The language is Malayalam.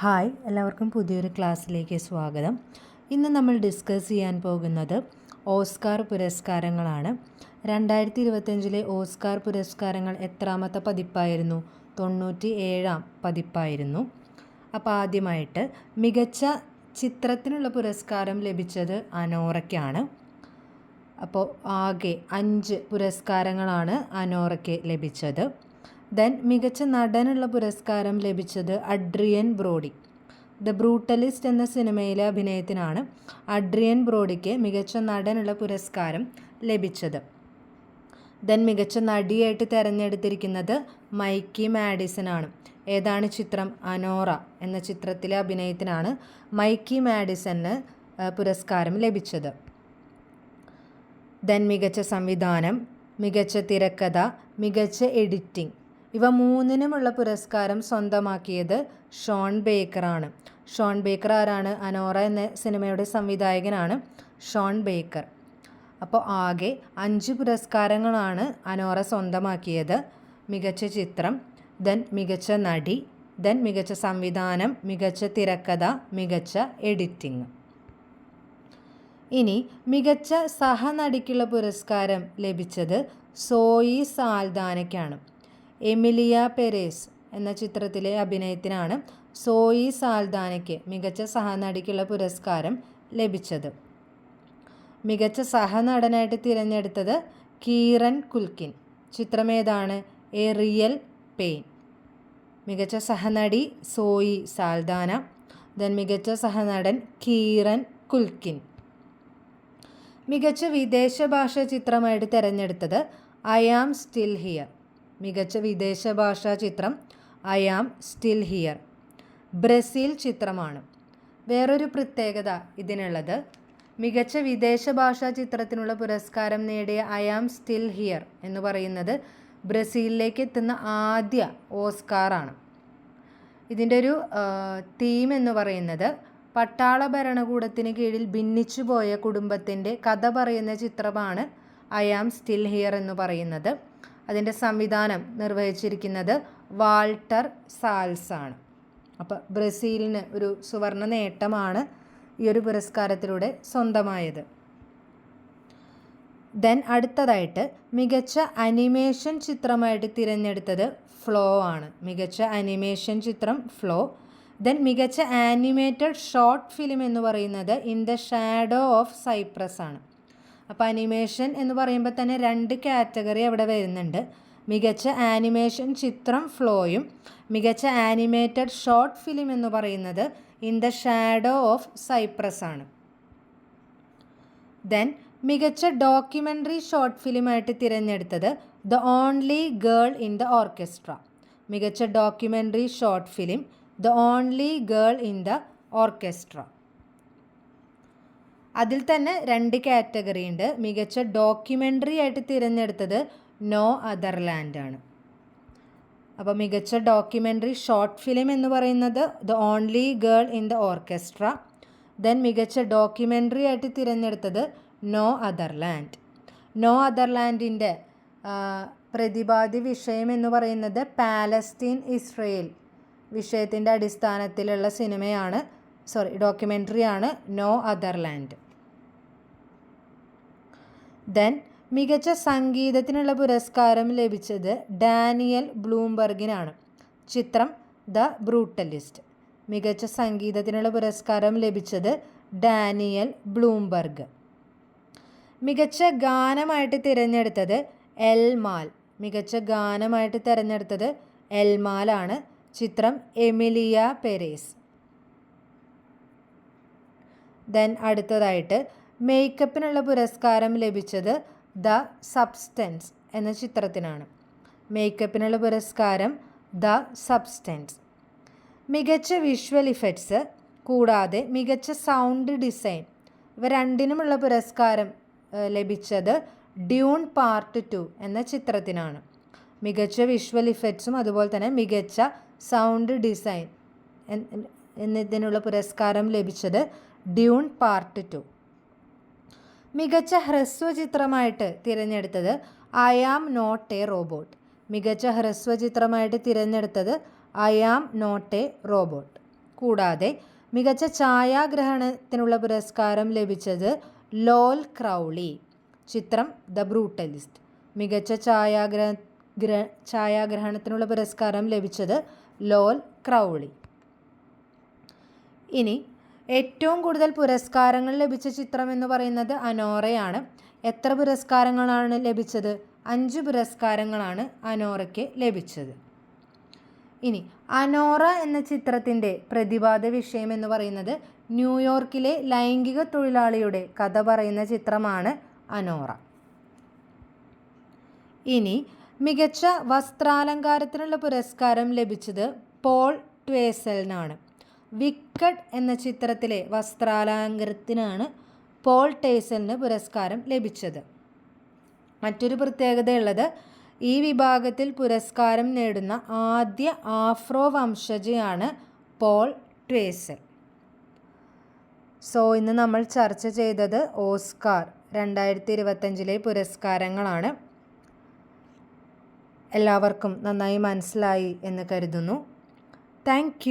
ഹായ് എല്ലാവർക്കും പുതിയൊരു ക്ലാസ്സിലേക്ക് സ്വാഗതം. ഇന്ന് നമ്മൾ ഡിസ്കസ് ചെയ്യാൻ പോകുന്നത് ഓസ്കാർ പുരസ്കാരങ്ങളാണ്. രണ്ടായിരത്തി ഇരുപത്തഞ്ചിലെ ഓസ്കാർ പുരസ്കാരങ്ങൾ എത്രാമത്തെ പതിപ്പായിരുന്നു? തൊണ്ണൂറ്റി ഏഴാം പതിപ്പായിരുന്നു. അപ്പോൾ ആദ്യമായിട്ട് മികച്ച ചിത്രത്തിനുള്ള പുരസ്കാരം ലഭിച്ചത് അനോറയ്ക്കാണ്. അപ്പോൾ ആകെ അഞ്ച് പുരസ്കാരങ്ങളാണ് അനോറയ്ക്ക് ലഭിച്ചത്. ദെൻ മികച്ച നടനുള്ള പുരസ്കാരം ലഭിച്ചത് അഡ്രിയൻ ബ്രോഡി. ദ ബ്രൂട്ടലിസ്റ്റ് എന്ന സിനിമയിലെ അഭിനയത്തിനാണ് അഡ്രിയൻ ബ്രോഡിക്ക് മികച്ച നടനുള്ള പുരസ്കാരം ലഭിച്ചത്. ദെൻ മികച്ച നടിയായിട്ട് തിരഞ്ഞെടുത്തിരിക്കുന്നത് മൈക്കി മാഡിസൺ ആണ് ഏതാണ് ചിത്രം? അനോറ എന്ന ചിത്രത്തിലെ അഭിനയത്തിനാണ് മൈക്കി മാഡിസന് പുരസ്കാരം ലഭിച്ചത്. ദെൻ മികച്ച സംവിധാനം മികച്ച തിരക്കഥ മികച്ച എഡിറ്റിംഗ്. ഇവ മൂന്നിനുമുള്ള പുരസ്കാരം സ്വന്തമാക്കിയത് ഷോൺ ബേക്കറാണ്. ഷോൺ ബേക്കർ ആരാണ്? അനോറ എന്ന സിനിമയുടെ സംവിധായകനാണ് ഷോൺ ബേക്കർ. അപ്പോൾ ആകെ അഞ്ച് പുരസ്കാരങ്ങളാണ് അനോറ സ്വന്തമാക്കിയത്. മികച്ച ചിത്രം ദെൻ മികച്ച നടി ദെൻ മികച്ച സംവിധാനം മികച്ച തിരക്കഥ മികച്ച എഡിറ്റിംഗ്. ഇനി മികച്ച സഹനടിക്കുള്ള പുരസ്കാരം ലഭിച്ചത് സോയി സാൽദാനയ്ക്കാണ്. എമിലിയ പെരേസ് എന്ന ചിത്രത്തിലെ അഭിനയത്തിനാണ് സോയി സാൽദാനയ്ക്ക് മികച്ച സഹനടിക്കുള്ള പുരസ്കാരം ലഭിച്ചത്. മികച്ച സഹനടനായിട്ട് തിരഞ്ഞെടുത്തത് Kieran Culkin. ചിത്രമേതാണ്? A real pain. മികച്ച സഹനടി സോയി സാൽദാന ദെൻ മികച്ച സഹനടൻ കീറൻ കുൽക്കിൻ. മികച്ച വിദേശ ഭാഷ ചിത്രമായിട്ട് തിരഞ്ഞെടുത്തത് ഐ ആം സ്റ്റിൽ ഹിയർ. മികച്ച വിദേശ ഭാഷാ ചിത്രം I am still here. Brazil ചിത്രമാണ്. വേറൊരു പ്രത്യേകത ഇതിനുള്ളത്. മികച്ച വിദേശ ഭാഷാ ചിത്രത്തിനുള്ള പുരസ്കാരം നേടിയ ഐ ആം സ്റ്റിൽ ഹിയർ എന്ന് പറയുന്നത് ബ്രസീലിലേക്ക് എത്തുന്ന ആദ്യ ഓസ്കാറാണ്. ഇതിന്റെ ഒരു തീം എന്ന് പറയുന്നത് പട്ടാള ഭരണകൂടത്തിന് കീഴിൽ ഭിന്നിച്ചു പോയ കുടുംബത്തിന്റെ കഥ പറയുന്ന ചിത്രമാണ് ഐ ആം സ്റ്റിൽ ഹിയർ എന്ന് പറയുന്നത്. അതിന്റെ സംവിധാനം നിർവഹിച്ചിരിക്കുന്നത് വാൾട്ടർ സാൽസ് ആണ് അപ്പോൾ ബ്രസീലിന് ഒരു സുവർണ നേട്ടമാണ് ഈ ഒരു പുരസ്കാരത്തിലൂടെ സ്വന്തമായത്. ദെൻ അടുത്തതായിട്ട് മികച്ച അനിമേഷൻ ചിത്രമായിട്ട് തിരഞ്ഞെടുത്തത് ഫ്ലോ ആണ്. മികച്ച അനിമേഷൻ ചിത്രം ഫ്ലോ. ദെൻ മികച്ച ആനിമേറ്റഡ് ഷോർട്ട് ഫിലിം എന്ന് പറയുന്നത് in the shadow of Cyprus ആണ്. അപ്പോൾ അനിമേഷൻ എന്ന് പറയുമ്പോൾ തന്നെ രണ്ട് കാറ്റഗറി അവിടെ വരുന്നുണ്ട്. മികച്ച ആനിമേഷൻ ചിത്രം ഫ്ലോയും മികച്ച ആനിമേറ്റഡ് ഷോർട്ട് ഫിലിം എന്ന് പറയുന്നത് in the shadow of Cyprus ആണ്. ദെൻ മികച്ച ഡോക്യുമെന്ററി ഷോർട്ട് ഫിലിമായിട്ട് തിരഞ്ഞെടുത്തത് the only girl in the orchestra. മികച്ച documentary short film the only girl in the orchestra. അതിൽ തന്നെ രണ്ട് കാറ്റഗറി ഉണ്ട്. മികച്ച ഡോക്യുമെന്ററി ആയിട്ട് തിരഞ്ഞെടുത്തത് നോ അതർലാൻഡ് ആണ്. അപ്പോൾ മികച്ച ഡോക്യുമെന്ററി ഷോർട്ട് ഫിലിം എന്ന് പറയുന്നത് the only girl in the orchestra. Then മികച്ച ഡോക്യുമെന്ററി ആയിട്ട് തിരഞ്ഞെടുത്തത് നോ അതർലാൻഡ്. നോ അതർലാൻഡിന്റെ പ്രതിപാദ്യ വിഷയം എന്ന് പറയുന്നത് പാലസ്തീൻ ഇസ്രയേൽ വിഷയത്തിന്റെ അടിസ്ഥാനത്തിലുള്ള സിനിമയാണ് സോറി ഡോക്യുമെന്ററിയാണ് നോ അതർലാൻഡ്. ദെൻ മികച്ച സംഗീതത്തിനുള്ള പുരസ്കാരം ലഭിച്ചത് ഡാനിയൽ ബ്ലൂംബർഗിനാണ്. ചിത്രം ദ ബ്രൂട്ടലിസ്റ്റ്. മികച്ച സംഗീതത്തിനുള്ള പുരസ്കാരം ലഭിച്ചത് ഡാനിയൽ ബ്ലൂംബർഗ്. മികച്ച ഗാനമായിട്ട് തിരഞ്ഞെടുത്തത് എൽമാൽ. മികച്ച ഗാനമായിട്ട് തിരഞ്ഞെടുത്തത് എൽമാലാണ്. ചിത്രം എമിലിയ പെരേസ്. ദെൻ അടുത്തതായിട്ട് മേക്കപ്പിനുള്ള പുരസ്കാരം ലഭിച്ചത് ദ സബ്സ്റ്റൻസ് എന്ന ചിത്രത്തിനാണ്. മേക്കപ്പിനുള്ള പുരസ്കാരം ദ സബ്സ്റ്റൻസ്. മികച്ച വിഷ്വൽ ഇഫക്ട്സ് കൂടാതെ മികച്ച സൗണ്ട് ഡിസൈൻ ഇവ രണ്ടിനുമുള്ള പുരസ്കാരം ലഭിച്ചത് ഡ്യൂൺ പാർട്ട് ടു എന്ന ചിത്രത്തിനാണ്. മികച്ച വിഷ്വൽ ഇഫക്ട്സും അതുപോലെ തന്നെ മികച്ച സൗണ്ട് ഡിസൈൻ എന്നതിനുള്ള പുരസ്കാരം ലഭിച്ചത് ഡ്യൂൺ പാർട്ട് ടു. മികച്ച ഹ്രസ്വചിത്രമായിട്ട് തിരഞ്ഞെടുത്തത് I am not a robot മികച്ച ഹ്രസ്വചിത്രമായിട്ട് തിരഞ്ഞെടുത്തത് I am not a robot കൂടാതെ മികച്ച ഛായാഗ്രഹണത്തിനുള്ള പുരസ്കാരം ലഭിച്ചത് ലോൽ ക്രൗളി. ചിത്രം ദ ബ്രൂട്ടലിസ്റ്റ് മികച്ച ഛായാഗ്രഹ ഗ്ര ഛായാഗ്രഹണത്തിനുള്ള പുരസ്കാരം ലഭിച്ചത് ലോൽ ക്രൗളി. ഇനി ഏറ്റവും കൂടുതൽ പുരസ്കാരങ്ങൾ ലഭിച്ച ചിത്രം എന്ന് പറയുന്നത് അനോറയാണ്. എത്ര പുരസ്കാരങ്ങളാണ് ലഭിച്ചത്? അഞ്ച് പുരസ്കാരങ്ങളാണ് അനോറയ്ക്ക് ലഭിച്ചത്. ഇനി അനോറ എന്ന ചിത്രത്തിന്റെ പ്രതിപാദ വിഷയം എന്ന് പറയുന്നത് ന്യൂയോർക്കിലെ ലൈംഗിക തൊഴിലാളിയുടെ കഥ പറയുന്ന ചിത്രമാണ് അനോറ. ഇനി മികച്ച വസ്ത്രാലങ്കാരത്തിനുള്ള പുരസ്കാരം ലഭിച്ചത് പോൾ ട്വേസലിനാണ്. വിക്കഡ് എന്ന ചിത്രത്തിലെ വസ്ത്രാലങ്കാരത്തിനാണ് പോൾ ടേസലിന് പുരസ്കാരം ലഭിച്ചത്. മറ്റൊരു പ്രത്യേകതയുള്ളത് ഈ വിഭാഗത്തിൽ പുരസ്കാരം നേടുന്ന ആദ്യ ആഫ്രോ വംശജയാണ് പോൾ ട്വേസൽ സോ ഇന്ന് നമ്മൾ ചർച്ച ചെയ്തത് ഓസ്കാർ രണ്ടായിരത്തി ഇരുപത്തഞ്ചിലെ പുരസ്കാരങ്ങളാണ്. എല്ലാവർക്കും നന്നായി മനസ്സിലായി എന്ന് കരുതുന്നു. താങ്ക്